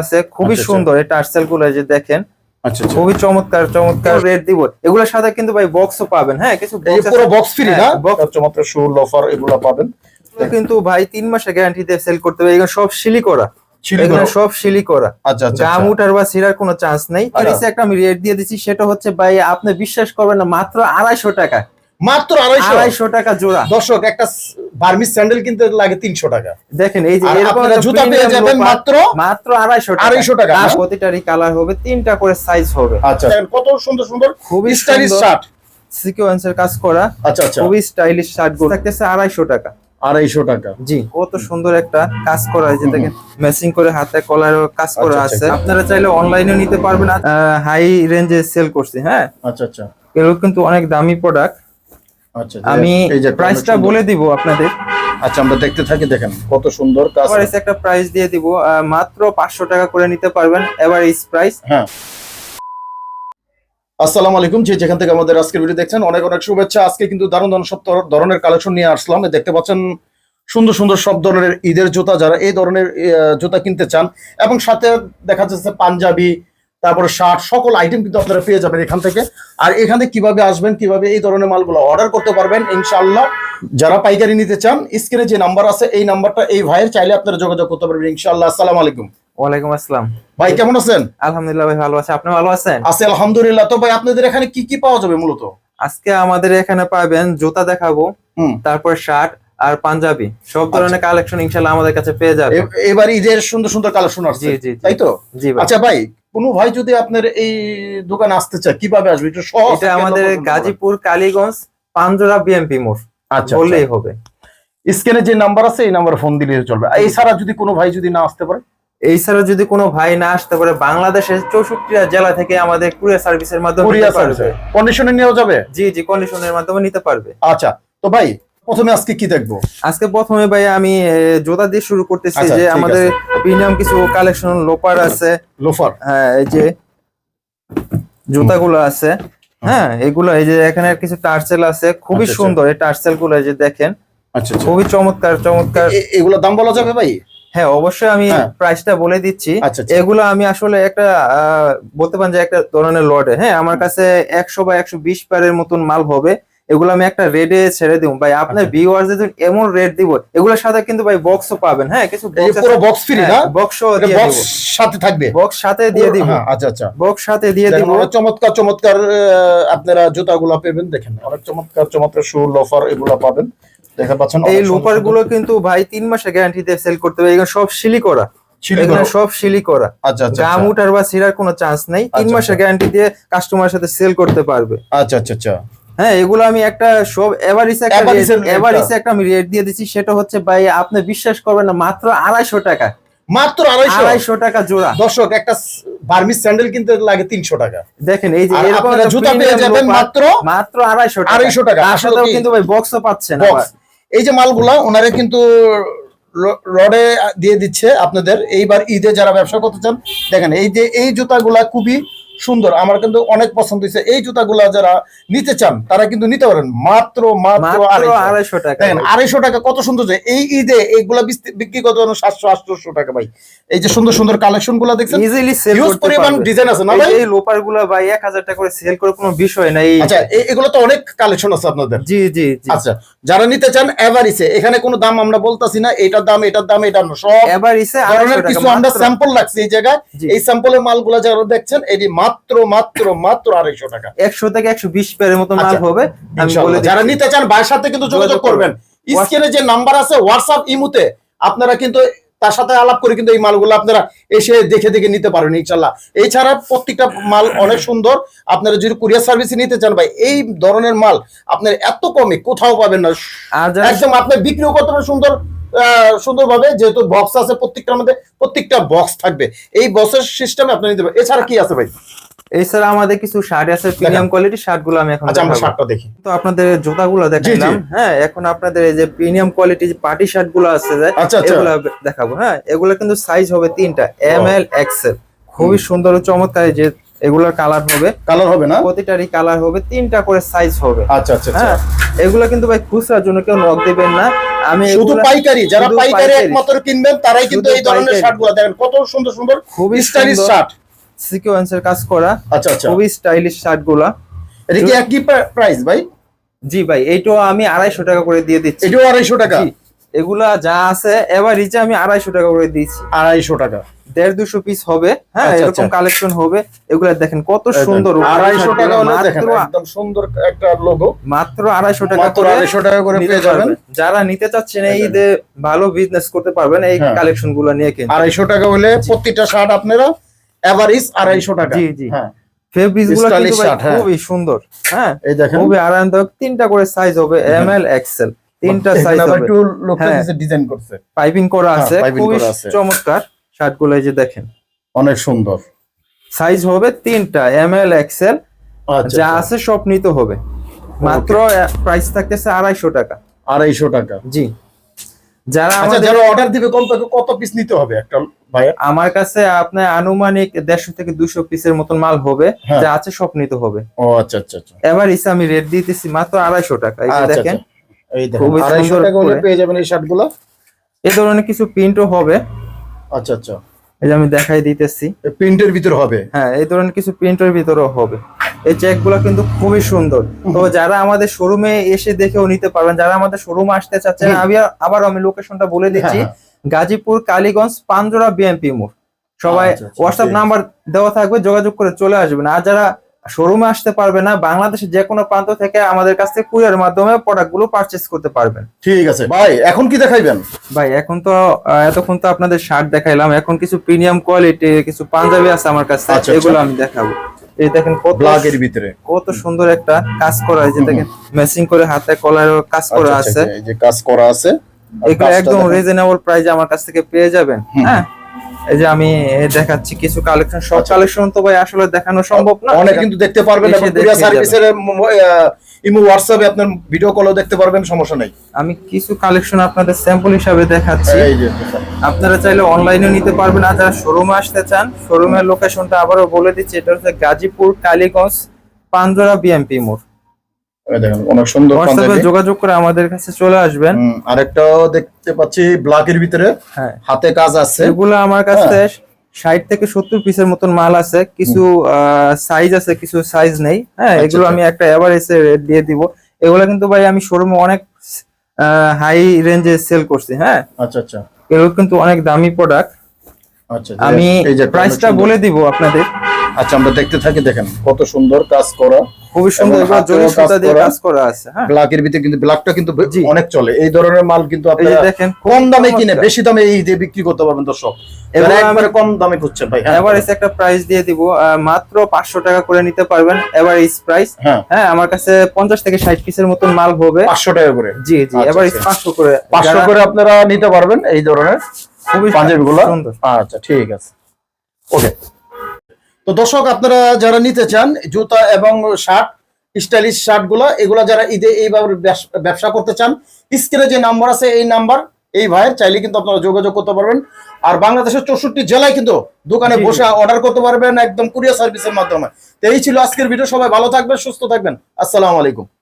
আছে খুবই আচ্ছা, আচ্ছা। সুন্দর এই টার্সেলগুলো যে দেখেন। আচ্ছা খুবই চমৎকার চমৎকার রেট দিব। এগুলোর সাথে কিন্তু ভাই বক্সও পাবেন হ্যাঁ? কিছু পুরো বক্স ফ্রি না? হ্যাঁ, এগুলো পাবেন। কিন্তু ভাই তিন মাসে গ্যারান্টি দিয়ে সেল করতে হবে। এগুলো সব সিলি করা এগুলো সব সিলি করা। উঠার বা ছিঁড়ার কোনো চান্স নেই। একটা আমি রেট দিয়ে দিচ্ছি সেটা হচ্ছে ভাই আপনি বিশ্বাস করবেন না মাত্র আড়াইশো টাকা। মাত্র আড়াইশো। আড়াইশো টাকা জোড়া। দর্শক একটা বার্মিস স্যান্ডেল কিনতে লাগে তিনশো টাকা। দেখেন এই যে আপনারা জুতা পেয়ে যাবেন মাত্র মাত্র আড়াইশো 250 টাকা, প্রতিটারই কালার হবে তিনটা করে সাইজ হবে। আচ্ছা কত সুন্দর সুন্দর খুবই স্টাইলিশ শার্ট সিকোয়েন্সের কাজ করা আচ্ছা আচ্ছা। খুবই স্টাইলিশ শার্টগুলো। থাকতেছে আড়াইশো টাকা। আড়াইশো টাকা। জি কত সুন্দর একটা কাজ করা আছে দেখেন ম্যাচিং করে হাতে কলার কাজ করা আচ্ছা, আছে। আচ্ছা। আপনারা চাইলে অনলাইনেও নিতে পারবেন। হাই রেঞ্জে সেল করছি হ্যাঁ? আচ্ছা আচ্ছা। এগুলো কিন্তু অনেক দামি প্রোডাক্ট আচ্ছা আমি এই যে প্রাইসটা। বলে দিব আপনাদের। আচ্ছা আমরা দেখতে থাকি দেখেন কত সুন্দর কাজ। একটা প্রাইস দিয়ে দিব মাত্র পাঁচশো টাকা করে নিতে পারবেন এভারেজ প্রাইস হ্যাঁ। আসসালামু আলাইকুম যে যেখান থেকে আমাদের আজকের ভিডিও দেখছেন অনেক অনেক শুভেচ্ছা। আজকে কিন্তু দারুণ দারুণ সব ধরনের কালেকশন নিয়ে আসলাম। দেখতে পাচ্ছেন সুন্দর সুন্দর সব ধরনের ঈদের জুতা যারা এই ধরনের জুতা কিনতে চান। এবং সাথে দেখা যাচ্ছে পাঞ্জাবি তারপরে শার্ট সকল আইটেম কিন্তু আপনারা পেয়ে যাবেন এখান থেকে। আর এখানে কীভাবে আসবেন কীভাবে এই ধরনের মালগুলো অর্ডার করতে পারবেন ইনশাআল্লাহ। যারা পাইকারি নিতে চান স্ক্রিনে যে নাম্বার আছে এই নাম্বারটা এই ভাইয়ের চাইলে আপনারা যোগাযোগ করতে পারবেন ইনশাআল্লাহ। আসসালামু আলাইকুম। ওয়ালাইকুম আসসালাম। ভাই কেমন আছেন? আলহামদুলিল্লাহ ভাই ভালো আছে। আপনি ভালো আছেন? আছে আলহামদুলিল্লাহ। তো ভাই আপনাদের এখানে কি কি পাওয়া যাবে মূলত? আজকে আমাদের এখানে পাবেন জুতা দেখাবো তারপর শার্ট আর পাঞ্জাবি। সব ধরনের কালেকশন ইনশাল্লাহ আমাদের কাছে পেয়ে যাবে এবার ঈদের সুন্দর সুন্দর কালেকশন আসছে। জি জি জি। তাই তো? জি ভাই। আচ্ছা ভাই কোনো ভাই যদি আপনার এই দোকানে আসতে চায় কীভাবে আসবে? একটু সহজ এটা আমাদের গাজীপুর কালীগঞ্জ পাঞ্জরা বিএমপি মোড়। আচ্ছা বললেই হবে। স্ক্রিনে যে নাম্বার আছে এই নাম্বারে ফোন দিলে চলবে। আর এছাড়া যদি কোনো ভাই যদি না আসতে পারে? এই এছাড়া যদি কোনো ভাই না আসতে পারে বাংলাদেশের চৌষট্টি জেলা থেকে আমাদের কুরিয়ার সার্ভিসের মাধ্যমে কুরিয়ার সার্ভিসে কন্ডিশনে নেওয়া যাবে? জি জি কন্ডিশনের মাধ্যমে নিতে পারবে। আচ্ছা তো ভাই প্রথমে আজকে কি দেখব? আজকে প্রথমে ভাই আমি জোতা দিয়ে শুরু করতেছি আচ্ছা, যে আমাদের প্রিমিয়াম কিছু কালেকশন লোপার আছে। লোফার হ্যাঁ এই যে জুতাগুলো আছে। হ্যাঁ এগুলো এই যে এখানে কিছু টার্সেল আছে। খুবই আচ্ছা, আচ্ছা। সুন্দর এই টার্সেলগুলো যে দেখেন। আচ্ছা খুবই চমৎকার চমৎকার। এ- এগুলোর দাম বলা যাবে ভাই? হ্যাঁ অবশ্যই আমি হ্যাঁ। প্রাইসটা বলে দিচ্ছি। এগুলো আমি আসলে একটা আহ, বলতে পারেন যে একটা ধরনের লটে হ্যাঁ আমার কাছে একশো বা একশো বিশ প্যারের মতন মাল হবে। এগুলো আমি একটা রেডে ছেড়ে দিব। ভাই আপনার আচ্ছা। ভিউয়ার্স এমন রেট দিব? এগুলোর সাথে কিন্তু ভাই বক্সও পাবেন হ্যাঁ? কিছু পুরো বক্স ফ্রি না? এটা দিয়ে বক্স সাথে থাকবে? বক্স সাথে দিয়ে দিব। হ্যাঁ, আচ্ছা আচ্ছা। বক্স সাথে দিয়ে দেখেন, দিব। চমৎকার চমৎকার আপনারা জুতাগুলো পাবেন দেখেন অনেক চমৎকার চমৎকার শু লোফার এগুলো পাবেন। দেখা পাচ্ছেন এই সুন্দরগুলো কিন্তু ভাই তিন মাসে গ্যারান্টি দিয়ে সেল করতে হবে। এগুলো সব সিলি করা। এগুলো সব সিলি করা। আচ্ছা আচ্ছা আচ্ছা। উঠার বা ছিঁড়ার কোনো চান্স নেই। তিন আচ্ছা, মাসের আচ্ছা। গ্যারান্টি দিয়ে কাস্টমারের সাথে সেল করতে পারবে। আচ্ছা আচ্ছা আচ্ছা। হ্যাঁ এগুলো আমি একটা সব এভারেজ একটা এভারেজ একটা আমি রেট দিয়ে দিচ্ছি। সেটা হচ্ছে ভাই আপনি বিশ্বাস করবেন না মাত্র আড়াইশো টাকা। মাত্র আড়াইশো? আড়াইশো টাকা জোড়া। দর্শক একটা বার্মিস স্যান্ডেল কিনতে লাগে তিনশো টাকা। দেখেন এই যে জুতা পেয়ে যাবেন মাত্র মাত্র আড়াইশো টাকা। 250 টাকা। আসলে কিন্তু ভাই বক্সও পাচ্ছেন এই যে মালগুলা ওনারা কিন্তু রডে দিয়ে দিচ্ছে আপনাদের। এইবার ঈদে যারা ব্যবসা করতে চান দেখেন এই যে এই জুতাগুলা খুবই সুন্দর। আমার কিন্তু অনেক পছন্দ হয়েছে। এই জুতাগুলা যারা নিতে চান তারা কিন্তু নিতে পারেন। মাত্র মাত্র আড়াইশো। টাকা। আড়াইশো টাকা কত সুন্দর যে এই ঈদে এইগুলা বিক্রি করতে পারেন সাতশো আটশো টাকা ভাই। এই যে সুন্দর সুন্দর কালেকশনগুলা দেখছেন ইজিলি সেল হিউজ পরিমাণ ডিজাইন আছে না ভাই? এই লোপারগুলো ভাই এক হাজার টাকা করে সেল করে কোনো বিষয় নাই। আচ্ছা এগুলো তো অনেক কালেকশন আছে আপনাদের। জি জি জি। আচ্ছা যারা নিতে চান এভারিসে এখানে কোনো দাম আমরা বলতাছি না এটার দাম এটার দাম এটা না সব ধরনের আড়াইশো কিছু আমরা স্যাম্পল রাখছি এই জায়গায়। এই স্যাম্পলের মালগুলা যারা দেখছেন এটি মাত্র মাত্র মাত্র আড়াইশো টাকা। একশো থেকে একশো বিশ পেয়ারের মতো মাল আচ্ছা, হবে যারা নিতে চান সাথে কিন্তু যোগাযোগ করবেন। স্ক্রিনে যে নাম্বার আছে হোয়াটসঅ্যাপ ইমুতে আপনারা কিন্তু তার সাথে আলাপ করে কিন্তু এই মালগুলো আপনারা এসে দেখে দেখে নিতে পারেন ইনশাল্লাহ। এছাড়া প্রত্যেকটা মাল অনেক সুন্দর। আপনারা যদি কুরিয়ার সার্ভিসে নিতে চান ভাই এই ধরনের মাল আপনার এত কমে কোথাও পাবেন না। একদম আপনি বিক্রিও করতে সুন্দর সুন্দর ভাবে যেহেতু বক্স আছে প্রত্যেকটার মধ্যে প্রত্যেকটা বক্স থাকবে। এই বক্সের সিস্টেমে আপনি নিতে পারেন এছাড়া কি আছে ভাই? এছাড়া আমাদের কিছু শার্ট আছে প্রিমিয়াম কোয়ালিটি শার্টগুলো আমি এখন আচ্ছা আমরা শার্টটা দেখি। তো আপনাদের জুতাগুলো দেখালাম হ্যাঁ এখন আপনাদের এই যে প্রিমিয়াম কোয়ালিটি যে পার্টি শার্টগুলো আছে আচ্ছা আচ্ছা। এগুলো দেখাবো হ্যাঁ এগুলো কিন্তু সাইজ হবে তিনটা এম এল এক্সেল খুবই সুন্দর ও চমৎকার যে এগুলোর কালার হবে। কালার হবে না? প্রতিটারই কালার হবে তিনটা করে সাইজ হবে। আচ্ছা আচ্ছা আচ্ছা। হ্যাঁ এগুলো কিন্তু ভাই খুচরার জন্য কেউ নক দিবেন না। আমি শুধু পাইকারি যারা পাইকারি। একমাত্র কিনবেন তারাই কিন্তু এই ধরনের পাইকারি। শার্টগুলো দেখেন। কত সুন্দর সুন্দর খুবই স্টাইলিশ শার্ট সিকোয়েন্সের কাজ করা। আচ্ছা আচ্ছা। খুবই স্টাইলিশ শার্টগুলা এটা কি একই প্রাইস ভাই? জি ভাই এইটাও আমি আড়াইশো টাকা করে দিয়ে দিচ্ছি। এটাও আড়াইশো টাকা? এগুলা যা আছে এবার রিচে আমি আড়াইশো টাকা করে দিয়েছি। আড়াইশো টাকা। দেড় দুশো পিস হবে হ্যাঁ আচ্ছা, এরকম আচ্ছা। কালেকশন হবে। এগুলা দেখেন কত সুন্দর আড়াইশো টাকা হলে মাত্র দেখেন একদম সুন্দর একটা লোগো মাত্র আড়াইশো টাকা করে আড়াইশো টাকা করে পেয়ে যাবেন। যারা নিতে চাচ্ছেন এই। ঈদে ভালো বিজনেস করতে পারবেন এই হ্যাঁ। কালেকশনগুলো নিয়ে কিন্তু। আড়াইশো টাকা হলে প্রতিটা শার্ট আপনারা এভারেজ আড়াইশো টাকা। জি, জি। হ্যাঁ। হ্যাঁ। খুবই সুন্দর। হ্যাঁ এই দেখেন। খুবই আরামদায়ক। তিনটা করে সাইজ হবে এম এল এক্সেল তিনটা সাইজ হবে। একটু লোকটা হ্যাঁ। ডিজাইন করছে। পাইপিং করা আছে। খুবই চমৎকার। শার্টগুলো এই যে দেখেন। অনেক সুন্দর। সাইজ হবে তিনটা। এম এল এক্সেল আচ্ছা যা আচ্ছা। আছে সব নিতে হবে। মাত্র প্রাইস থাকতেছে আড়াইশো টাকা। আড়াইশো টাকা। জি। যারা আচ্ছা আমাদের যারা অর্ডার দিবে কম থেকে কত পিস নিতে হবে একটা ভাইয়া আমার কাছে আপনার আনুমানিক দেড়শো থেকে দুশো পিসের মতন মাল হবে হ্যাঁ। যা আছে সব নিতে হবে। ও আচ্ছা আচ্ছা আচ্ছা। এবার ইসে আমি রেট দিতেছি মাত্র আড়াইশো টাকা এই আচ্ছা, দেখেন। আচ্ছা। এই দেখেন খুবই আড়াইশো সুন্দর টাকা হলে পেয়ে যাবেন এই শার্টগুলো এই ধরনের কিছু প্রিন্টও হবে। আচ্ছা আচ্ছা। এই যে আমি দেখাই দিতেছি। প্রিন্টের ভিতর হবে? হ্যাঁ এই ধরনের কিছু প্রিন্টের ভিতরেও হবে। এই চেকগুলো কিন্তু খুবই সুন্দর। তো যারা আমাদের শোরুমে এসে দেখেও নিতে পারবেন যারা আমাদের শোরুমে আসতে চাচ্ছেন। আমি আবার আমি লোকেশনটা বলে দিচ্ছি হ্যাঁ, গাজীপুর কালীগঞ্জ পাঞ্জরা বিএমপি মোড়। সবাই আচ্ছা, আচ্ছা, হোয়াটসঅ্যাপ নাম্বার দেওয়া থাকবে যোগাযোগ করে চলে আসবেন। আর যারা শোরুমে আসতে পারবে না বাংলাদেশের যে কোনো প্রান্ত থেকে আমাদের কাছ থেকে কুরিয়ার মাধ্যমে প্রোডাক্টগুলো পারচেস করতে পারবেন। ঠিক আছে। ভাই এখন কি দেখাইবেন? ভাই এখন তো এতক্ষণ তো আপনাদের শার্ট দেখাইলাম এখন কিছু প্রিমিয়াম কোয়ালিটি কিছু পাঞ্জাবি আছে আমার কাছে আচ্ছা, আচ্ছা। এগুলো আমি দেখাবো। এই দেখেন কত ব্ল্যাক এর ভিতরে। কত সুন্দর একটা কাজ করা আছে দেখেন ম্যাচিং করে হাতে কলার কাজ করা আচ্ছা, আছে। আচ্ছা, এই যে কাজ করা আছে এগুলো একদম। রিজনেবল প্রাইসে আমার কাছ থেকে পেয়ে যাবেন হ্যাঁ? এই যে আমি দেখাচ্ছি কিছু কালেকশন সব। কালেকশন তো ভাই আসলে দেখানো সম্ভব না। অনেক কিন্তু দেখতে পারবেন এবং কুরিয়ার সার্ভিসের ইমো হোয়াটসঅ্যাপে আপনার ভিডিও কলও দেখতে পারবেন সমস্যা নেই। আমি কিছু কালেকশন আপনাদের স্যাম্পল হিসাবে দেখাচ্ছি। আপনারা চাইলে অনলাইনেও নিতে পারবেন। আর যারা শোরুমে আসতে চান শোরুমের লোকেশনটা আবারও বলে দিচ্ছি। এটা হচ্ছে গাজীপুর কালীগঞ্জ পাঞ্জরা বিএমপি মোড়। দেখেন অনেক সুন্দর হোয়াটসঅ্যাপে যোগাযোগ করে আমাদের কাছে চলে আসবেন। আরেকটাও দেখতে পাচ্ছি ব্ল্যাক এর ভিতরে। হ্যাঁ। হাতে কাজ আছে। এগুলো আমার কাছে হ্যাঁ। ষাট থেকে সত্তর পিসের মতন মাল আছে। কিছু সাইজ আছে কিছু সাইজ নেই। হ্যাঁ আচ্ছা, এগুলো আচ্ছা। আমি একটা এভারেজে রেট দিয়ে দিব। এগুলো কিন্তু ভাই আমি শোরুমে অনেক হাই রেঞ্জে সেল করছি হ্যাঁ। আচ্ছা আচ্ছা। এগুলো কিন্তু অনেক দামি প্রোডাক্ট আচ্ছা আমি প্রাইসটা বলে দিব আপনাদের। আচ্ছা আমরা দেখতে থাকি দেখেন কত সুন্দর কাজ করা। খুবই সুন্দর জরি সুতা দিয়ে। কাজ করা আছে হ্যাঁ। ব্ল্যাক এর ভিতরে কিন্তু ব্ল্যাকটা কিন্তু অনেক চলে। এই ধরনের মাল কিন্তু এই যে আপনারা দেখেন কম দামে কিনে বেশি দামে এই দিয়ে বিক্রি করতে পারবেন দর্শক। এবার একবারে কম দামে খুঁজছেন ভাই হ্যাঁ। এভারেজ একটা প্রাইস দিয়ে দিব মাত্র পাঁচশো টাকা করে নিতে পারবেন এভারেজ প্রাইস হ্যাঁ। আমার কাছে পঞ্চাশ থেকে ষাট পিসের মতন মাল হবে। পাঁচশো টাকা করে। জি জি আচ্ছা, এভারেজ আচ্ছা। পাঁচশো করে। পাঁচশো যারা- করে আপনারা নিতে পারবেন এই ধরনের খুবই পাঞ্জাবি গুলো সুন্দর। আচ্ছা ঠিক আছে। ওকে। তো দর্শক আপনারা যারা নিতে চান জুতা এবং শার্ট স্টাইলিশ শার্টগুলো এগুলা যারা ঈদে এইভাবে ব্যবসা করতে চান স্ক্রিনে যে নাম্বার আছে এই নাম্বার এই ভাইয়ের চাইলে কিন্তু আপনারা যোগাযোগ করতে পারবেন। আর বাংলাদেশের চৌষট্টি জেলায় কিন্তু দোকানে বসে অর্ডার করতে পারবেন একদম কুরিয়ার সার্ভিসের মাধ্যমে। তো এই ছিল আজকের ভিডিও সবাই ভালো থাকবেন সুস্থ থাকবেন। আসসালামু আলাইকুম।